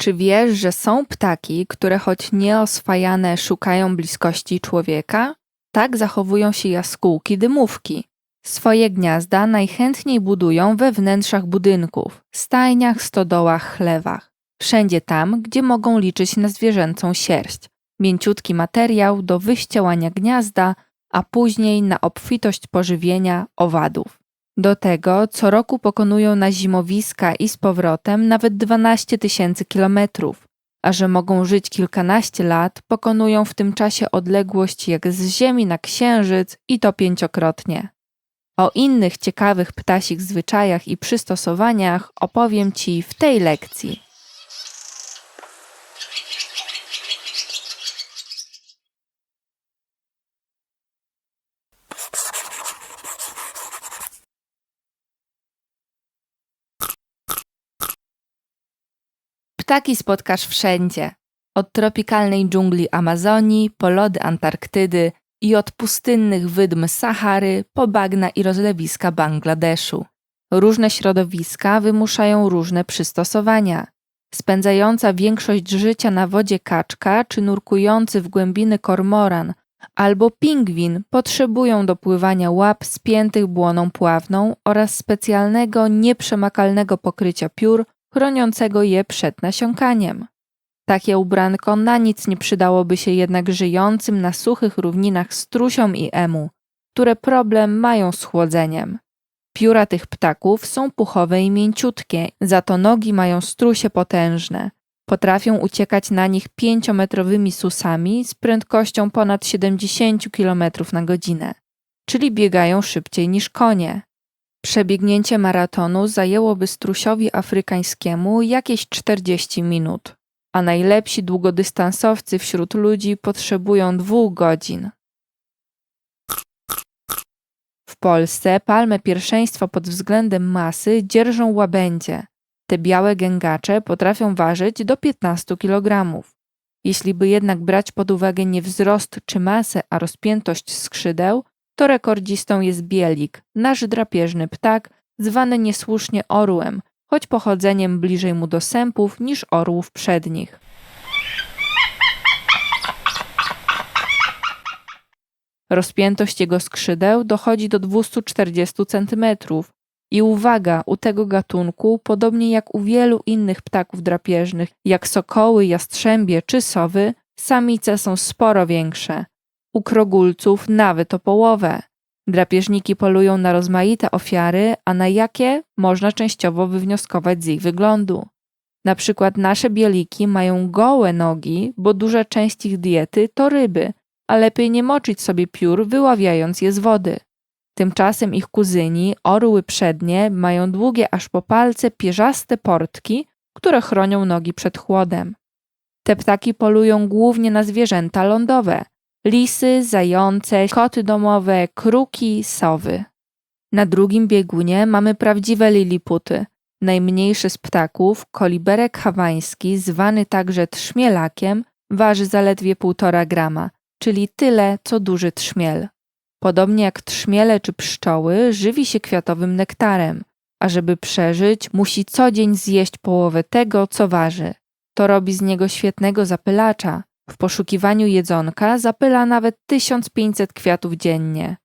Czy wiesz, że są ptaki, które choć nieoswajane szukają bliskości człowieka? Tak zachowują się jaskółki dymówki. Swoje gniazda najchętniej budują we wnętrzach budynków, stajniach, stodołach, chlewach. Wszędzie tam, gdzie mogą liczyć na zwierzęcą sierść. Mięciutki materiał do wyścielania gniazda, a później na obfitość pożywienia owadów. Do tego co roku pokonują na zimowiska i z powrotem nawet 12 tysięcy kilometrów, a że mogą żyć kilkanaście lat, pokonują w tym czasie odległość jak z Ziemi na Księżyc i to pięciokrotnie. O innych ciekawych ptasich zwyczajach i przystosowaniach opowiem Ci w tej lekcji. Ptaki spotkasz wszędzie. Od tropikalnej dżungli Amazonii po lody Antarktydy i od pustynnych wydm Sahary po bagna i rozlewiska Bangladeszu. Różne środowiska wymuszają różne przystosowania. Spędzająca większość życia na wodzie kaczka czy nurkujący w głębiny kormoran albo pingwin potrzebują do pływania łap spiętych błoną pławną oraz specjalnego, nieprzemakalnego pokrycia piór chroniącego je przed nasiąkaniem. Takie ubranko na nic nie przydałoby się jednak żyjącym na suchych równinach strusiom i emu, które problem mają z chłodzeniem. Pióra tych ptaków są puchowe i mięciutkie, za to nogi mają strusie potężne. Potrafią uciekać na nich pięciometrowymi susami z prędkością ponad 70 km na godzinę, czyli biegają szybciej niż konie. Przebiegnięcie maratonu zajęłoby strusiowi afrykańskiemu jakieś 40 minut, a najlepsi długodystansowcy wśród ludzi potrzebują dwóch godzin. W Polsce palmę pierwszeństwa pod względem masy dzierżą łabędzie. Te białe gęgacze potrafią ważyć do 15 kg. Jeśli by jednak brać pod uwagę nie wzrost czy masę, a rozpiętość skrzydeł, to rekordzistą jest bielik, nasz drapieżny ptak, zwany niesłusznie orłem, choć pochodzeniem bliżej mu do sępów niż orłów przednich. Rozpiętość jego skrzydeł dochodzi do 240 cm. I uwaga, u tego gatunku, podobnie jak u wielu innych ptaków drapieżnych, jak sokoły, jastrzębie czy sowy, samice są sporo większe. U krogulców nawet o połowę. Drapieżniki polują na rozmaite ofiary, a na jakie można częściowo wywnioskować z ich wyglądu. Na przykład nasze bieliki mają gołe nogi, bo duża część ich diety to ryby, a lepiej nie moczyć sobie piór, wyławiając je z wody. Tymczasem ich kuzyni, orły przednie, mają długie aż po palce pierzaste portki, które chronią nogi przed chłodem. Te ptaki polują głównie na zwierzęta lądowe, lisy, zające, koty domowe, kruki, sowy. Na drugim biegunie mamy prawdziwe liliputy. Najmniejszy z ptaków, koliberek hawański, zwany także trzmielakiem, waży zaledwie 1,5 grama, czyli tyle, co duży trzmiel. Podobnie jak trzmiele czy pszczoły, żywi się kwiatowym nektarem, a żeby przeżyć, musi co dzień zjeść połowę tego, co waży. To robi z niego świetnego zapylacza, w poszukiwaniu jedzonka zapyla nawet 1500 kwiatów dziennie.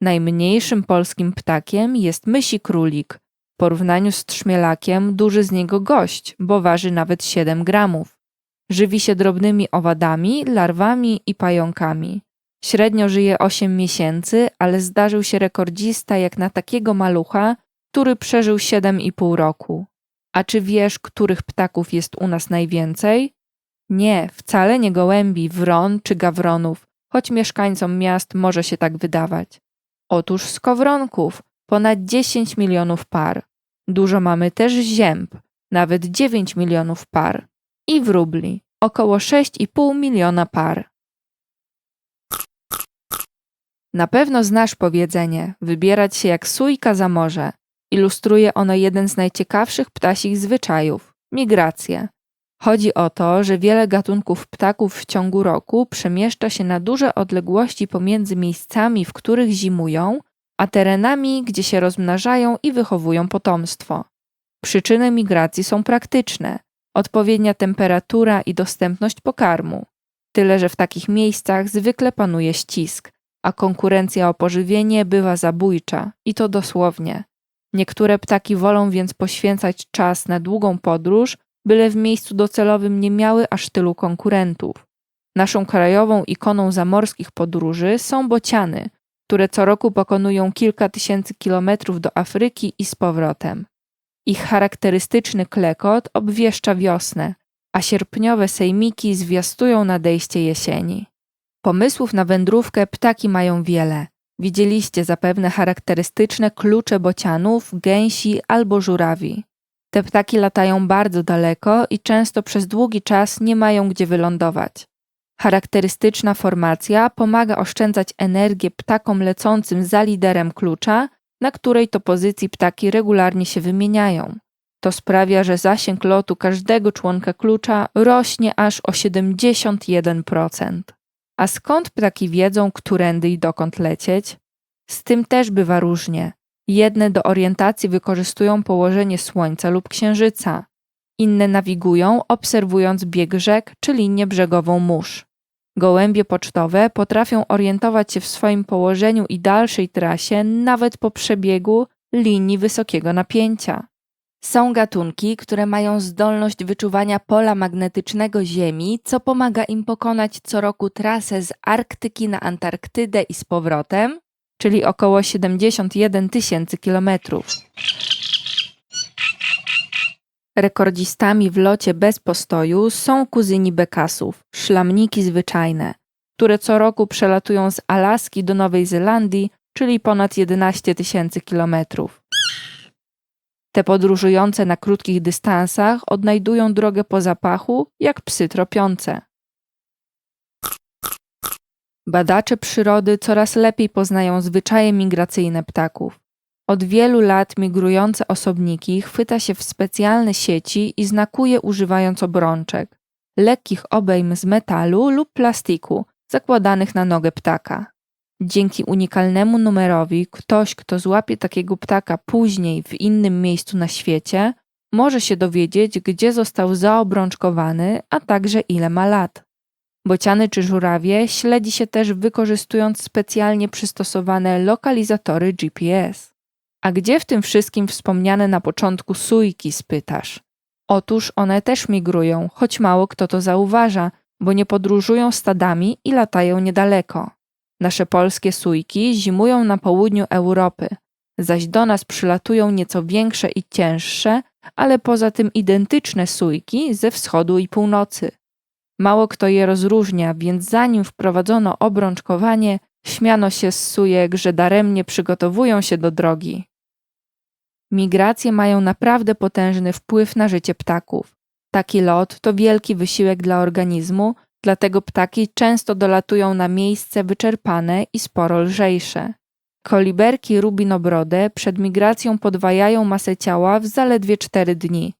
Najmniejszym polskim ptakiem jest mysi królik. W porównaniu z trzmielakiem duży z niego gość, bo waży nawet 7 gramów. Żywi się drobnymi owadami, larwami i pająkami. Średnio żyje 8 miesięcy, ale zdarzył się rekordzista jak na takiego malucha, który przeżył 7,5 roku. A czy wiesz, których ptaków jest u nas najwięcej? Nie, wcale nie gołębi, wron czy gawronów, choć mieszkańcom miast może się tak wydawać. Otóż skowronków, ponad 10 milionów par. Dużo mamy też zięb, nawet 9 milionów par. I wróbli, około 6,5 miliona par. Na pewno znasz powiedzenie wybierać się jak sójka za morze. Ilustruje ono jeden z najciekawszych ptasich zwyczajów migrację. Chodzi o to, że wiele gatunków ptaków w ciągu roku przemieszcza się na duże odległości pomiędzy miejscami, w których zimują, a terenami, gdzie się rozmnażają i wychowują potomstwo. Przyczyny migracji są praktyczne. odpowiednia temperatura i dostępność pokarmu. Tyle, że w takich miejscach zwykle panuje ścisk, a konkurencja o pożywienie bywa zabójcza i to dosłownie. Niektóre ptaki wolą więc poświęcać czas na długą podróż, byle w miejscu docelowym nie miały aż tylu konkurentów. Naszą krajową ikoną zamorskich podróży są bociany, które co roku pokonują kilka tysięcy kilometrów do Afryki i z powrotem. Ich charakterystyczny klekot obwieszcza wiosnę, a sierpniowe sejmiki zwiastują nadejście jesieni. Pomysłów na wędrówkę ptaki mają wiele. Widzieliście zapewne charakterystyczne klucze bocianów, gęsi albo żurawi. Te ptaki latają bardzo daleko i często przez długi czas nie mają gdzie wylądować. Charakterystyczna formacja pomaga oszczędzać energię ptakom lecącym za liderem klucza, na której to pozycji ptaki regularnie się wymieniają. To sprawia, że zasięg lotu każdego członka klucza rośnie aż o 71%. A skąd ptaki wiedzą, którędy i dokąd lecieć? Z tym też bywa różnie. Jedne do orientacji wykorzystują położenie Słońca lub Księżyca, inne nawigują, obserwując bieg rzek czy linię brzegową mórz. Gołębie pocztowe potrafią orientować się w swoim położeniu i dalszej trasie nawet po przebiegu linii wysokiego napięcia. Są gatunki, które mają zdolność wyczuwania pola magnetycznego Ziemi, co pomaga im pokonać co roku trasę z Arktyki na Antarktydę i z powrotem, czyli około 71 tysięcy kilometrów. Rekordzistami w locie bez postoju są kuzyni bekasów, szlamniki zwyczajne, które co roku przelatują z Alaski do Nowej Zelandii, czyli ponad 11 tysięcy kilometrów. Te podróżujące na krótkich dystansach odnajdują drogę po zapachu, jak psy tropiące. Badacze przyrody coraz lepiej poznają zwyczaje migracyjne ptaków. Od wielu lat migrujące osobniki chwyta się w specjalne sieci i znakuje używając obrączek, lekkich obejm z metalu lub plastiku, zakładanych na nogę ptaka. Dzięki unikalnemu numerowi ktoś, kto złapie takiego ptaka później w innym miejscu na świecie, może się dowiedzieć, gdzie został zaobrączkowany, a także ile ma lat. Bociany czy żurawie śledzi się też wykorzystując specjalnie przystosowane lokalizatory GPS. A gdzie w tym wszystkim wspomniane na początku sujki, spytasz? Otóż one też migrują, choć mało kto to zauważa, bo nie podróżują stadami i latają niedaleko. Nasze polskie sujki zimują na południu Europy, zaś do nas przylatują nieco większe i cięższe, ale poza tym identyczne sujki ze wschodu i północy. Mało kto je rozróżnia, więc zanim wprowadzono obrączkowanie, śmiano się z sujek, że daremnie przygotowują się do drogi. Migracje mają naprawdę potężny wpływ na życie ptaków. Taki lot to wielki wysiłek dla organizmu, dlatego ptaki często dolatują na miejsce wyczerpane i sporo lżejsze. Koliberki rubinobrode przed migracją podwajają masę ciała w zaledwie 4 dni.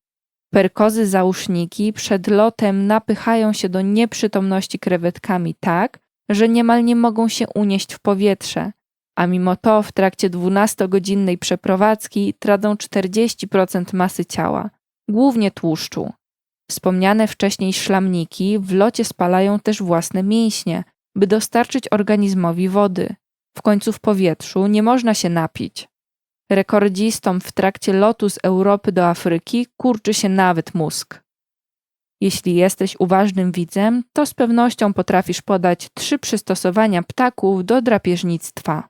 Perkozy załóżniki przed lotem napychają się do nieprzytomności krewetkami tak, że niemal nie mogą się unieść w powietrze, a mimo to w trakcie 12-godzinnej przeprowadzki tracą 40% masy ciała, głównie tłuszczu. Wspomniane wcześniej szlamniki w locie spalają też własne mięśnie, by dostarczyć organizmowi wody. W końcu w powietrzu nie można się napić. Rekordzistom w trakcie lotu z Europy do Afryki kurczy się nawet mózg. Jeśli jesteś uważnym widzem, to z pewnością potrafisz podać trzy przystosowania ptaków do drapieżnictwa.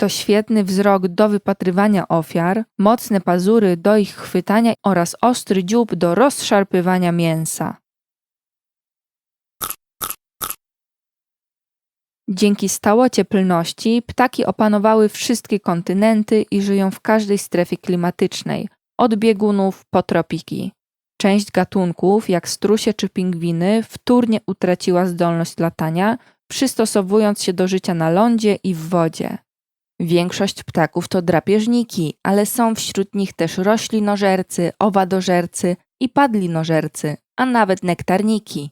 To świetny wzrok do wypatrywania ofiar, mocne pazury do ich chwytania oraz ostry dziób do rozszarpywania mięsa. Dzięki stałocieplności ptaki opanowały wszystkie kontynenty i żyją w każdej strefie klimatycznej, od biegunów po tropiki. Część gatunków, jak strusie czy pingwiny, wtórnie utraciła zdolność latania, przystosowując się do życia na lądzie i w wodzie. Większość ptaków to drapieżniki, ale są wśród nich też roślinożercy, owadożercy i padlinożercy, a nawet nektarniki.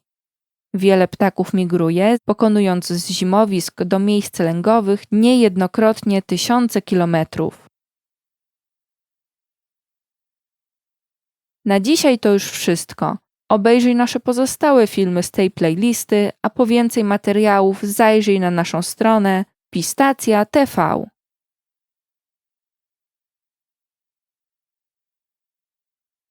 Wiele ptaków migruje, pokonując z zimowisk do miejsc lęgowych niejednokrotnie tysiące kilometrów. Na dzisiaj to już wszystko. Obejrzyj nasze pozostałe filmy z tej playlisty, a po więcej materiałów zajrzyj na naszą stronę Pistacja TV.